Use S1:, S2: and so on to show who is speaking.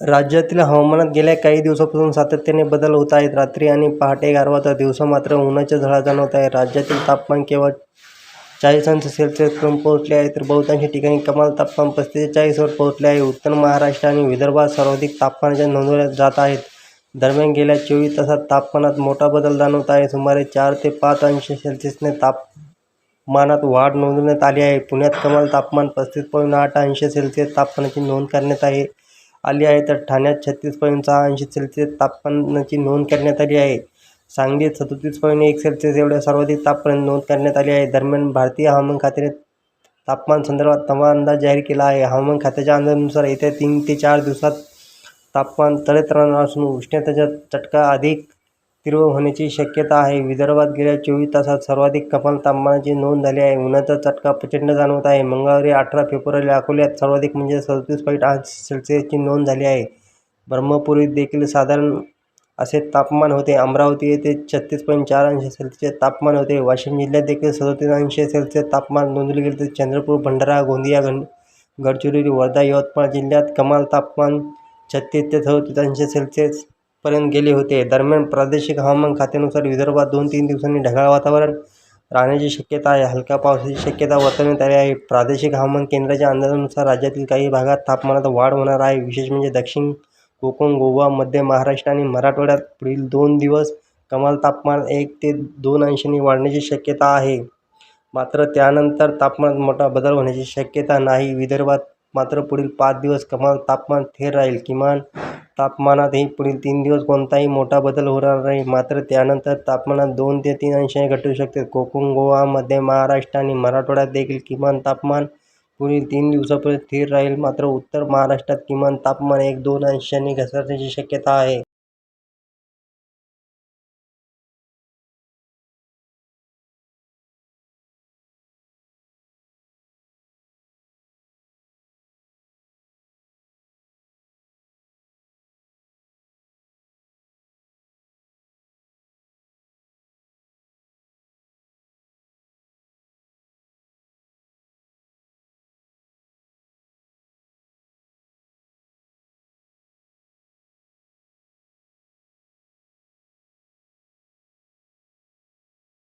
S1: राज्यातील हवामानात गेल्या काही दिवसापासून सातत्याने बदल होत आहेत. रात्री आणि पहाटे गारवा तर दिवसा मात्र उन्हाच्या झळा जाणवत आहे राज्यातील तापमान केवळ चाळीस अंश सेल्सिअसपर्यंत पोहोचले आहे तर बहुतांश ठिकाणी कमाल तापमान पस्तीस ते पोहोचले आहे. उत्तर महाराष्ट्र आणि विदर्भात सर्वाधिक तापमानाच्या नोंदवल्या जात आहेत. दरम्यान, गेल्या चोवीस तासात तापमानात मोठा बदल जाणवत आहे. सुमारे चार ते पाच अंश सेल्सिअसने तापमानात वाढ नोंदवण्यात आली आहे. पुण्यात कमाल तापमान पस्तीस पॉईंट आठ अंश सेल्सिअस तापमानाची नोंद करण्यात आहे आली आहे तर ठाण्यात छत्तीस पॉईंट सहा अंश सेल्सिअस तापमानाची नोंद करण्यात आली आहे. सांगलीत सदोतीस पॉईंट एक सेल्सिअस एवढ्या सर्वाधिक तापमान नोंद करण्यात आली आहे. दरम्यान, भारतीय हवामान खात्याने तापमानासंदर्भात नवा अंदाज जाहीर केला आहे. हवामान खात्याच्या अंदाजानुसार येत्या तीन ते चार दिवसात तापमान तळेत राहणार असून उष्णतेचा चटका अधिक तीव्र होण्याची शक्यता आहे. विदर्भात गेल्या चोवीस तासात सर्वाधिक कमाल तापमानाची नोंद झाली आहे. उन्हाचा चटका प्रचंड जाणवत आहे. मंगळवारी अठरा फेब्रुवारीला अकोल्यात सर्वाधिक म्हणजे सदतीस पॉईंट आठ सेल्सिअसची नोंद झाली आहे. ब्रह्मपुरीत देखील साधारण असे तापमान होते. अमरावती येथे छत्तीस पॉईंट चार अंश सेल्सिअस तापमान होते. वाशिम जिल्ह्यात देखील सदतीस अंश सेल्सिअस तापमान नोंदले गेले तर चंद्रपूर, भंडारा, गोंदिया, गडचिरोली, वर्धा, यवतमाळ जिल्ह्यात कमाल तापमान छत्तीस ते सदतीस अंश सेल्सिअस पर्यंत गेले होते. दरम्यान, प्रादेशिक हवामान खात्यानुसार विदर्भात दोन-तीन दिवसांनी ढगाळ वातावरण राहण्याची शक्यता आहे. हलक्या पावसाची शक्यता वर्तवण्यात आली आहे. प्रादेशिक हवामान केंद्राच्या अंदाजानुसार राज्यातील काही भागात तापमानात वाढ होणार आहे. विशेष म्हणजे दक्षिण कोकण, गोवा, मध्य महाराष्ट्र आणि मराठवाड्यात पुढील दोन दिवस कमाल तापमान एक ते दोन अंशांनी वाढण्याची शक्यता आहे. मात्र त्यानंतर तापमानात मोठा बदल होण्याची शक्यता नाही. विदर्भात मात्र पुढील पाच दिवस कमाल तापमान थेर राहील. किमान तापमानातही पुढील तीन दिवस कोणताही मोठा बदल होणार नाही. मात्र त्यानंतर तापमानात दोन ते तीन अंशांनी घटू शकते. कोकण, गोवा, मध्य महाराष्ट्र आणि मराठवाड्यात देखील किमान तापमान पुढील तीन दिवसापर्यंत स्थिर राहील. मात्र उत्तर महाराष्ट्रात किमान तापमान एक-दोन अंशांनी घसरण्याची शक्यता आहे.